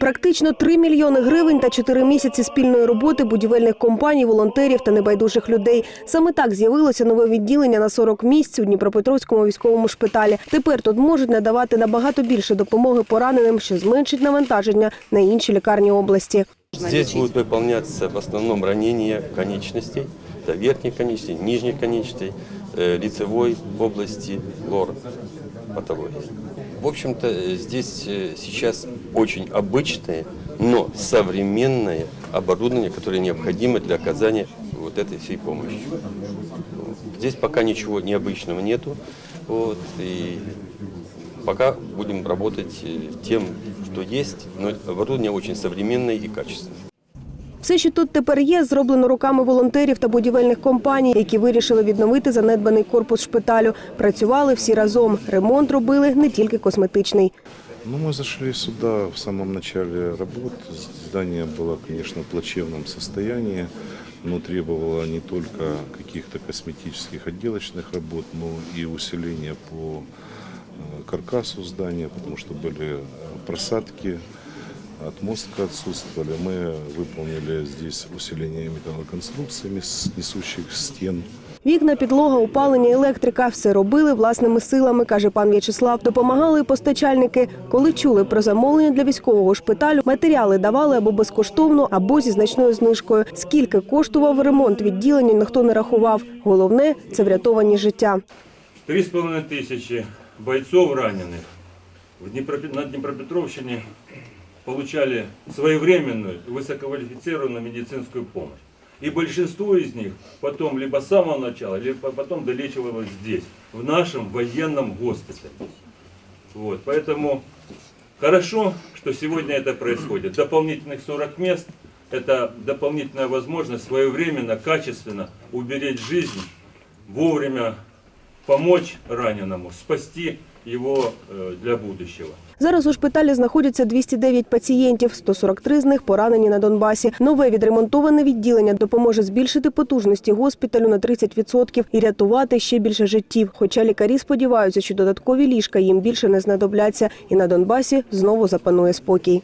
Практично 3 мільйони гривень та 4 місяці спільної роботи будівельних компаній, волонтерів та небайдужих людей. Саме так з'явилося нове відділення на 40 місць у Дніпропетровському військовому шпиталі. Тепер тут можуть надавати набагато більше допомоги пораненим, що зменшить навантаження на інші лікарні області. Здесь будут выполняться в основном ранения конечностей, это верхних конечностей, нижних конечностей, э, лицевой области, лор, патологии. В общем-то, э, здесь э, сейчас очень обычное, но современное оборудование, которое необходимо для оказания вот этой всей помощи. Здесь пока ничего необычного нету, вот, и пока будем работать э, тем, что есть, но оборудование очень современное и качественное. Все, що тут тепер є, зроблено руками волонтерів та будівельних компаній, які вирішили відновити занедбаний корпус шпиталю. Працювали всі разом. Ремонт робили не тільки косметичний. Ну, мы зашли сюда в самом начале работ. Здание было, конечно, в плачевном состоянии, но требовало не только каких-то косметических отделочных работ, но и усиления по э, каркасу здания, потому что были э, просадки, отмостка отсутствовали. Мы выполнили здесь усиление металлоконструкциями с несущих стен. Вікна, підлога, опалення, електрика – все робили власними силами, каже пан В'ячеслав. Допомагали і постачальники. Коли чули про замовлення для військового шпиталю, матеріали давали або безкоштовно, або зі значною знижкою. Скільки коштував ремонт відділення, ніхто не рахував. Головне – це врятовані життя. Три с половиной тысячи бойцов раненых в Днепропе- на Днепропетровщине получали своевременную высококвалифицированную медицинскую помощь. И большинство из них потом либо с самого начала, либо потом долечивалось здесь, в нашем военном госпитале. Вот, поэтому хорошо, что сегодня это происходит. Дополнительных 40 мест – это дополнительная возможность своевременно, качественно уберечь жизнь, вовремя помочь раненому, спасти его э, для будущего. Зараз у шпиталі знаходяться 209 пацієнтів, 143 з них поранені на Донбасі. Нове відремонтоване відділення допоможе збільшити потужності госпіталю на 30% і рятувати ще більше життів. Хоча лікарі сподіваються, що додаткові ліжка їм більше не знадобляться, і на Донбасі знову запанує спокій.